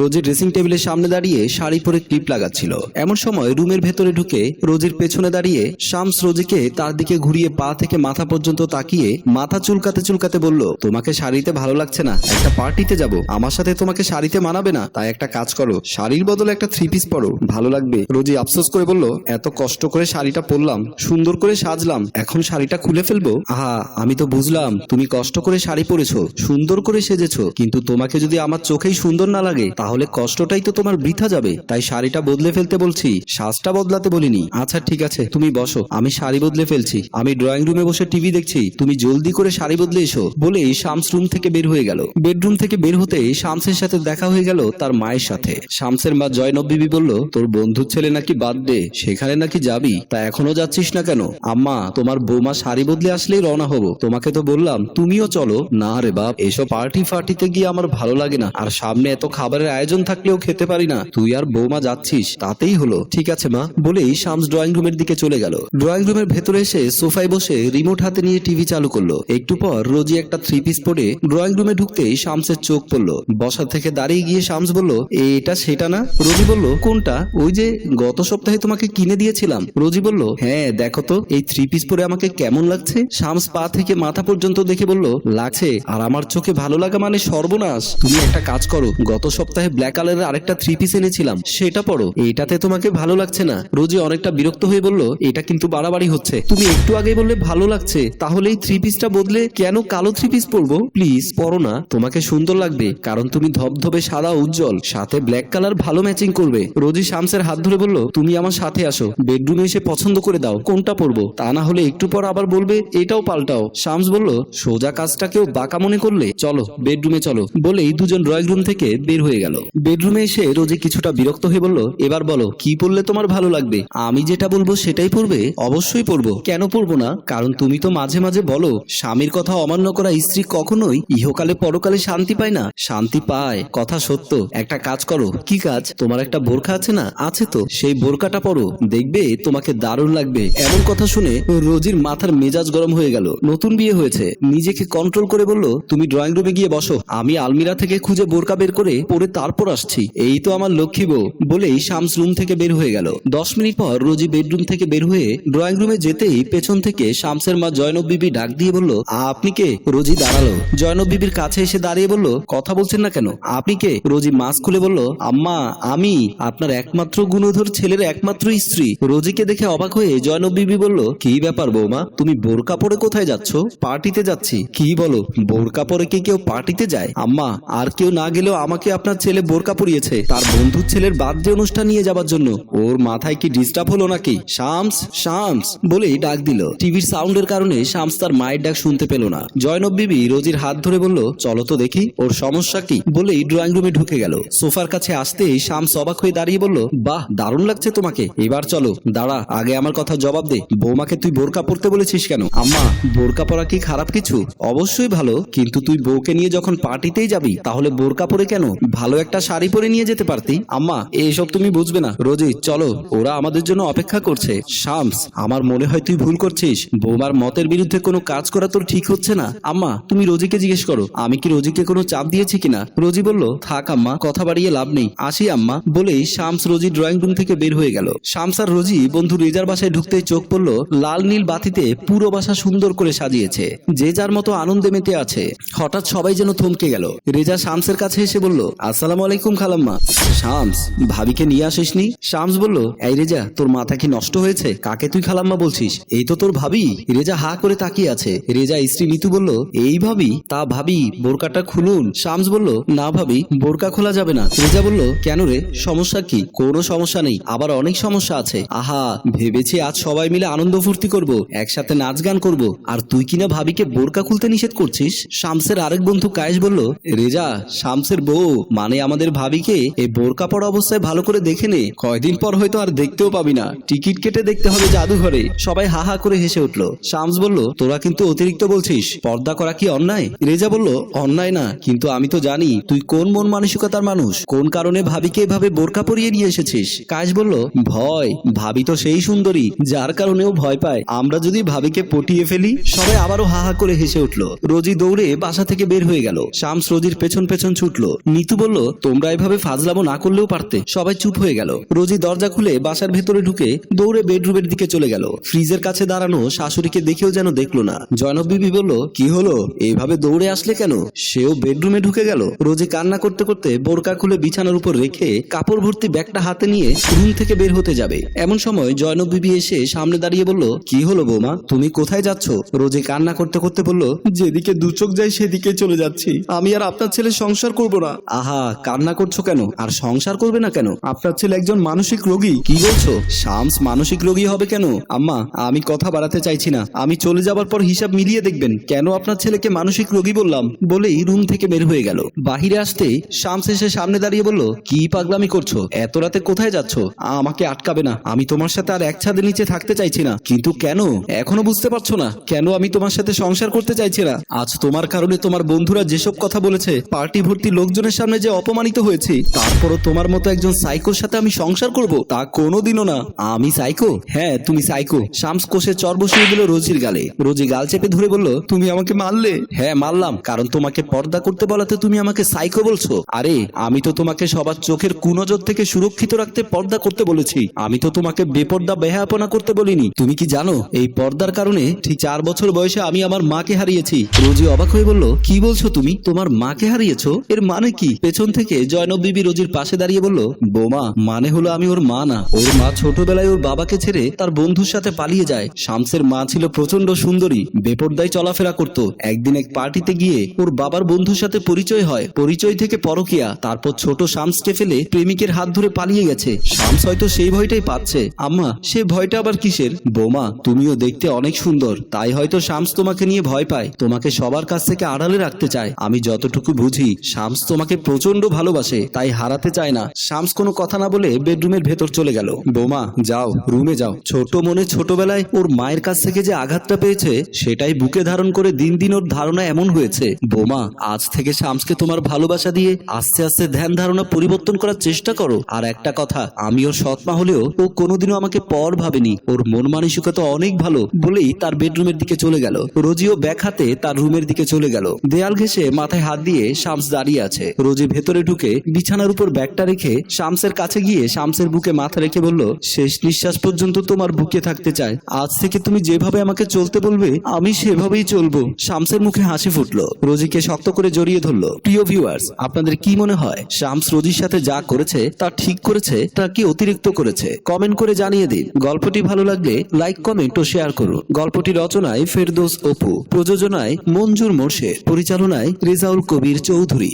রোজির dressing টেবিলের সামনে দাঁড়িয়ে শাড়ি পরে ক্লিপ লাগাচ্ছিল। এমন সময় রুমের ভেতরে ঢুকে রোজির পেছনে দাঁড়িয়ে শামস রোজিকে তার দিকে ঘুরিয়ে পা থেকে মাথা পর্যন্ত তাকিয়ে মাথা চুলকাতে চুলকাতে বলল, তোমাকে শাড়িতে ভালো লাগছে না। একটা পার্টিতে যাব। আমার সাথে তোমাকে শাড়িতে মানাবে না। তাই একটা কাজ করো। শাড়ির বদলে একটা থ্রি পিস পরো। ভালো লাগবে। রোজি আফসোস করে বলল, এত কষ্ট করে শাড়িটা পরলাম, সুন্দর করে সাজলাম। এখন শাড়িটা খুলে ফেলব? আহা, আমি তো বুঝলাম। তুমি কষ্ট করে শাড়ি পরেছো, সুন্দর করে সেজেছো। কিন্তু তোমাকে যদি আমার চোখেই সুন্দর না লাগে তাহলে কষ্টটাই তো তোমার বৃথা যাবে। তাই শাড়িটা বদলে ফেলতে বলছি। সাজটা বদলাতে বলিনি। আচ্ছা ঠিক আছে, তুমি বসো। আমি শাড়ি বদলে ফেলছি। আমি ড্রয়িং রুমে বসে টিভি দেখছি। তুমি জলদি করে শাড়ি বদলে এসো বলেই শামস রুম থেকে বের হয়ে গেল। বেডরুম থেকে বের হতেই শামসের সাথে দেখা হয়ে গেল তার মায়ের সাথে। শামসের মা জয়নব বলল, তোর বন্ধুর ছেলে নাকি বার্থডে সেখানে নাকি যাবি। তা এখনও যাচ্ছিস না কেন? আম্মা, তোমার বৌমা শাড়ি বদলে আসলেই রওনা হব। তোমাকে তো বললাম, তুমিও চলো। না রে বাপ, এসব পার্টি ফার্টিতে গিয়ে আমার ভালো লাগে না। আর সামনে এত খাবারের আয়োজন থাকলেও খেতে পারি না। তুই আর বৌমা যাচ্ছিস, তাতেই হলো। ঠিক আছে, মা। বলেই শামস ড্রয়িং রুমের দিকে চলে গেল। ড্রয়িং রুমের ভেতরে এসে সোফায় বসে রিমোট হাতে নিয়ে টিভি চালু করল। একটু পর রোজি একটা থ্রি পিস পরে ড্রয়িং রুমে ঢুকতেই শামসের চোখ পড়ল। বসা থেকে দাঁড়িয়ে গিয়ে শামস বলল, এটা সেটা না? রোজি বলল, কোনটা? ওই যে গত সপ্তাহে তোমাকে কিনে দিয়েছিলাম। রোজি বলল হ্যাঁ দেখো তো, এই থ্রি পিস পরে আমাকে কেমন লাগছে? শামস পা থেকে মাথা পর্যন্ত দেখে বলল, লাগছে। আর আমার চোখে ভালো লাগা মানে সর্বনাশ। তুমি একটা কাজ করো, গত সপ্তাহে ব্ল্যাক কালারের আরেকটা থ্রি পিস এনেছিলাম, সেটা পরো। এটাতে তোমাকে ভালো লাগছে না। রোজি অনেকটা বিরক্ত হয়ে বলল, এটা কিন্তু বাড়াবাড়ি হচ্ছে। তুমি একটু আগে বললে ভালো লাগছে। তাহলে এই থ্রি পিসটা বদলে কেন কালো থ্রি পিস পরবো? প্লিজ পরো না। তোমাকে সুন্দর লাগবে, কারণ তুমি ধবধবে সাদা উজ্জ্বল, সাথে ব্ল্যাক কালার ভালো ম্যাচিং করবে। রোজি শামসের হাত ধরে বলল, তুমি আমার সাথে আসো। বেডরুমে এসে পছন্দ করে দাও, কোনটা পরবো? তা না হলে একটু পর আবার বলবে, এটাও পাল্টাও। শামস বলল, সোজা কাজটাকেও বাঁকা মনে করলে চলো বেডরুমে চলো। বলেই দুজন ড্রয়িং রুম থেকে বের হয়ে গেল। বেডরুমে এসে রোজি কিছুটা বিরক্ত হয়ে বলল, এবার বলো, কি পড়লে তোমার ভালো লাগবে? আমি যেটা বলব সেটাই পড়বে? অবশ্যই পড়ব। কেন পড়ব না? কারণ তুমি তো মাঝে মাঝে বলো, স্বামীর কথা অমান্য করা স্ত্রী কখনোই ইহকালে পরকালে শান্তি পায় না। শান্তি পায়, কথা সত্য। একটা কাজ করো। কি কাজ? তোমার একটা বোরখা আছে না? আছে তো। সেই বোরকাটা পরো। দেখবে তোমাকে দারুণ লাগবে। এমন কথা শুনে রোজির মাথার মেজাজ গরম হয়ে গেল। নতুন বিয়ে হয়েছে। নিজেকে কন্ট্রোল করে বলল, তুমি ড্রয়িং রুমে গিয়ে বসো। আমি আলমিরা থেকে খুঁজে বোরকা বের করে পরে তারপর আসছি। এই তো আমার লক্ষ্মী বউ, বলেই শামস রুম থেকে বের হয়ে গেল। দশ মিনিট পর রোজি বেডরুম থেকে বের হয়ে ড্রয়িং রুমে যেতেই পেছন থেকে শামসের মা জয়নব বিবি ডাক দিয়ে বলল, আপনি কে? রোজি দাঁড়াল। জয়নব বিবির কাছে এসে দাঁড়িয়ে বলল, কথা বলছেন না কেন? আপনি কে? রোজি মাস্ক খুলে বলল, আম্মা, আমি আপনার একমাত্র গুণধর ছেলের একমাত্র স্ত্রী। রোজিকে দেখে অবাক হয়ে জয়নব বিবি বলল, কি ব্যাপার বৌমা, তুমি বোরকা পরে কোথায় যাচ্ছ? পার্টিতে যাচ্ছি। কি বলো বোরকা পরে কি কেউ পার্টিতে যায়? আম্মা, আর কেউ না গেলেও আমাকে আপনার ছেলে বোরকা পরিয়েছে। তার বন্ধুর ছেলের বার্থডে অনুষ্ঠান নিয়ে যাবার জন্য। ওর মাথায় কি ডিস্টার্ব হলো নাকি? শামস শামস বলেই ডাক দিল। টিভির সাউন্ডের কারণে শামস তার মায়ের ডাক শুনতে পেল না। জয়নব বিবি রোজির হাত ধরে বলল, চলো তো দেখি, ওর সমস্যা কি? বলেই ড্রয়িং রুমে ঢুকে গেল। সোফার কাছে আসতেই শামস অবাক হয়ে দাঁড়িয়ে বলল, বাহ, দারুণ লাগছে তোমাকে। এবার চলো, দাঁড়া, আগে আমার কথা জবাব দে। বৌমাকে তুই বোরকা পরতে বলেছিস কেন? আম্মা, বোরকা পরা কি খারাপ কিছু? অবশ্যই ভালো, কিন্তু তুই বউকে নিয়ে যখন পার্টিতেই যাবি, তাহলে বোরকা পরে কেন? ভালো একটা শাড়ি পরে নিয়ে যেতে পারতি। আম্মা এইসব তুমি বুঝবে না। রোজি, চলো। ওরা আমাদের জন্য অপেক্ষা করছে। শামস, আমার মনে হয় তুই ভুল করছিস। বৌমার মতের বিরুদ্ধে কোনো কাজ করা তোর ঠিক হচ্ছে না। আম্মা, তুমি রোজিকে জিজ্ঞেস করো, আমি কি রোজিকে কোনো চাপ দিয়েছি কিনা? রোজি বলল, থাক আম্মা, কথা বাড়িয়ে লাভ নেই। আসি আম্মা, বলেই শামস রোজি ড্রয়িং রুম থেকে বের হয়ে গেল। শামস আর রোজি বন্ধু রেজার বাসায় ঢুকতেই চোখ পড়ল লাল নীল বাতিতে পুরো বাসা সুন্দর করে সাজিয়েছে। যে যার মতো আনন্দে মেতে আছে। হঠাৎ সবাই যেন থমকে গেল। রেজা শামসের কাছে এসে বলল আসসালামু আলাইকুম, খালাম্মা। শামস, ভাবিকে নিয়ে আসিসনি? শামস বলল, এই রেজা, তোর মাথা কি নষ্ট হয়েছে? কাকে তুই খালাম্মা বলছিস? এই তো তোর ভাবি। রেজা হা করে তাকিয়ে আছে। রেজা স্ত্রী নিতু বলল, এই ভাবি? তা ভাবি, বোরকাটা খুলুন। শামস বলল, না ভাবি, বোরকা খোলা যাবে না। রেজা বলল, কেন রে? সমস্যা কি? কোনো সমস্যা নেই। আবার অনেক সমস্যা আছে। আহা, ভেবেছি আজ সবাই মিলে আনন্দ ফুর্তি করব, একসাথে নাচ গান করব। আর তুই কিনা ভাবিকে বোরকা খুলতে নিষেধ করছিস? শামসের আরেক বন্ধু কায়েশ বলল, রেজা, শামসের বউ মানে আমাদের ভাবিকে এই বোরকা পড়া অবস্থায় ভালো করে দেখে নে। কয়দিন পর হয়তো আর দেখতেও পাবি না। টিকিট কেটে দেখতে হবে জাদুঘরে। সবাই হা হা করে হেসে উঠল। শামস বলল, তোরা কিন্তু অতিরিক্ত বলছিস। পর্দা করা কি অন্যায়? রেজা বলল, অন্যায় না। কিন্তু আমি তো জানি, তুই কোন মন মানসিকতার মানুষ? কোন কারণে ভাবিকে এভাবে বোরকা পরিয়ে নিয়ে এসেছিস? কাজ বলল, ভয়। ভাবি তো সেই সুন্দরী, যার কারণেও ভয় পায়। আমরা যদি ভাবিকে পটিয়ে ফেলি, সবাই আবারও হা হা করে হেসে উঠল। রোজি দৌড়ে বাসা থেকে বের হয়ে গেল। শামস রোজির পেছন পেছন ছুটলো। নিতু বলল তোমরা এভাবে ফাজলামো না করলেও পারতে। সবাই চুপ হয়ে গেল। রোজি দরজা খুলে বাসার ভেতরে ঢুকে দৌড়ে বেডরুমের দিকে চলে গেল। ফ্রিজের কাছে দাঁড়ানো শাশুড়িকে দেখেও যেন দেখল না। জয়নব বিবি বলল, কি হলো? এইভাবে দৌড়ে আসলে কেন? সেও বেডরুমে ঢুকে গেল। রোজি কান্না করতে করতে বোরকা খুলে বিছানার উপর রেখে কাপড় ভর্তি ব্যাগটা হাতে নিয়ে রুম থেকে বের হতে যাবে। এমন সময় জয়নব বিবি এসে সামনে দাঁড়িয়ে বলল, কি হলো বৌমা? তুমি কোথায় যাচ্ছ? রোজি কান্না করতে করতে বলল, যেদিকে দু চোখ যায় সেদিকে চলে যাচ্ছি। আমি আর আপনার ছেলে সংসার করব না। আহা কান্না করছ কেন? আর সংসার করবে না কেন? আপনার ছেলে একজন মানসিক রোগী। কি বলছো? শামস মানসিক রোগী হবে কেন? আম্মা, আমি কথা বাড়াতে চাইছি না। আমি চলে যাবার পর হিসাব মিলিয়ে দেখবেন। কেন আপনার ছেলেকে মানসিক রোগী বললাম? বলেই রুম থেকে বের হয়ে গেল। বাহিরে আসতে শামস এসে সামনে দাঁড়িয়ে বলল, কি পাগলামি করছ? এত রাতে কোথায় যাচ্ছ? আমাকে আটকাবে না। আমি তোমার সাথে আর এক ছাদের নিচে থাকতে চাইছি না। কিন্তু কেন? এখনও বুঝতে পারছ না। কেন আমি তোমার সাথে সংসার করতে চাইছি না? আজ তোমার কারণে তোমার বন্ধুরা যেসব কথা বলেছে, পার্টি ভর্তি লোকজনের সামনে যে অপমানিত হয়েছি। তারপরও তোমার মতো একজন সাইকোর সাথে আমি সংসার করব, তা কোনোদিনও না। আমি সাইকো? হ্যাঁ তুমি সাইকো। শামস কোষে চর বসিয়ে দিল রোজির গালে। রোজি গাল চেপে ধরে বলল, তুমি আমাকে মারলে? হ্যাঁ মারলাম। কারণ তোমাকে পর্দা করতে বলাতে তুমি আমাকে সাইকো বলছো। আরে, আমি তো তোমাকে সবার চোখের কুনজর থেকে সুরক্ষিত রাখতে পর্দা করতে বলেছি। আমি তো তোমাকে বেপর্দা বেহাপনা করতে বলিনি। তুমি কি জানো, এই পর্দার কারণে ঠিক চার বছর বয়সে আমি আমার মাকে হারিয়েছি। রোজি অবাক হয়ে বলল, কি বলছো তুমি? তোমার মাকে হারিয়েছো? এর মানে কি? পেছন থেকে জয়নব বিবি রোজির পাশে দাঁড়িয়ে বলল, বোমা মানে হলো আমি ওর মা না। ওর মা ছোটবেলায় ওর বাবাকে ছেড়ে তার বন্ধুর সাথে পালিয়ে যায়। শামসের মা ছিল প্রচণ্ড সুন্দরী, বেপর্দায় চলাফেরা করত। একদিন এক পার্টিতে গিয়ে ওর বাবার বন্ধুর সাথে পরিচয় হয়। পরিচয় থেকে পরকিয়া। তারপর ছোট শামসকে ফেলে প্রেমিকের হাত ধরে পালিয়ে গেছে। শামস হয়তো সেই ভয়টাই পাচ্ছে। আম্মা, সে ভয়টা আবার কিসের? বোমা, তুমিও দেখতে অনেক সুন্দর। তাই হয়তো শামস তোমাকে নিয়ে ভয় পায়। তোমাকে সবার কাছ থেকে আড়ালে রাখতে চায়। আমি যতটুকু বুঝি, শামস তোমাকে প্রচণ্ড ভালোবাসে, তাই হারাতে চায় না। শামস কোনো কথা না বলে বেডরুমের ভেতর চলে গেল। বোমা, যাও, রুমে যাও। ছোট মনে ছোটবেলায় ওর মায়ের কাছ থেকে যে আঘাতটা পেয়েছে, সেটাই বুকে ধারণ করে দিন দিন ওর ধারণা এমন হয়েছে। বোমা, আজ থেকে শামসকে তোমার ভালোবাসা দিয়ে আস্তে আস্তে ধ্যান ধারণা পরিবর্তন করার চেষ্টা করো। আর একটা কথা, আমি ওর সৎমা হলেও ও কোনোদিনও আমাকে পর ভাবেনি। ওর মন মানসিকতা অনেক ভালো বলেই তার বেডরুমের দিকে চলে গেল। রোজিও ব্যাগ হাতে তার রুমের দিকে চলে গেল। দেয়াল ঘেসে মাথায় হাত দিয়ে শামস দাঁড়িয়ে আছে। রোজি ভেতরে ঢুকে বিছানার উপর ব্যাগটা রেখে শামসের কাছে গিয়ে শামসের বুকে মাথা রেখে বলল, শেষ নিঃশ্বাস পর্যন্ত তোমার বুকে থাকতে চায়। আজ থেকে তুমি যেভাবে আমাকে চলতে বলবে, আমি সেভাবেই চলবো। শামসের মুখে হাসি ফুটলো। রোজিকে শক্ত করে জড়িয়ে ধরলো, প্রিয় ভিউয়ার্স আপনাদের কি মনে হয়, শামস রোজির সাথে যা করেছে, তা ঠিক করেছে, তা কি অতিরিক্ত করেছে? কমেন্ট করে জানিয়ে দিন। গল্পটি ভালো লাগলে লাইক কমেন্ট ও শেয়ার করুন। গল্পটি রচনায় ফেরদোস অপু, প্রযোজনায় মঞ্জুর মোর্শেদ, পরিচালনায় রেজাউল কবির চৌধুরী।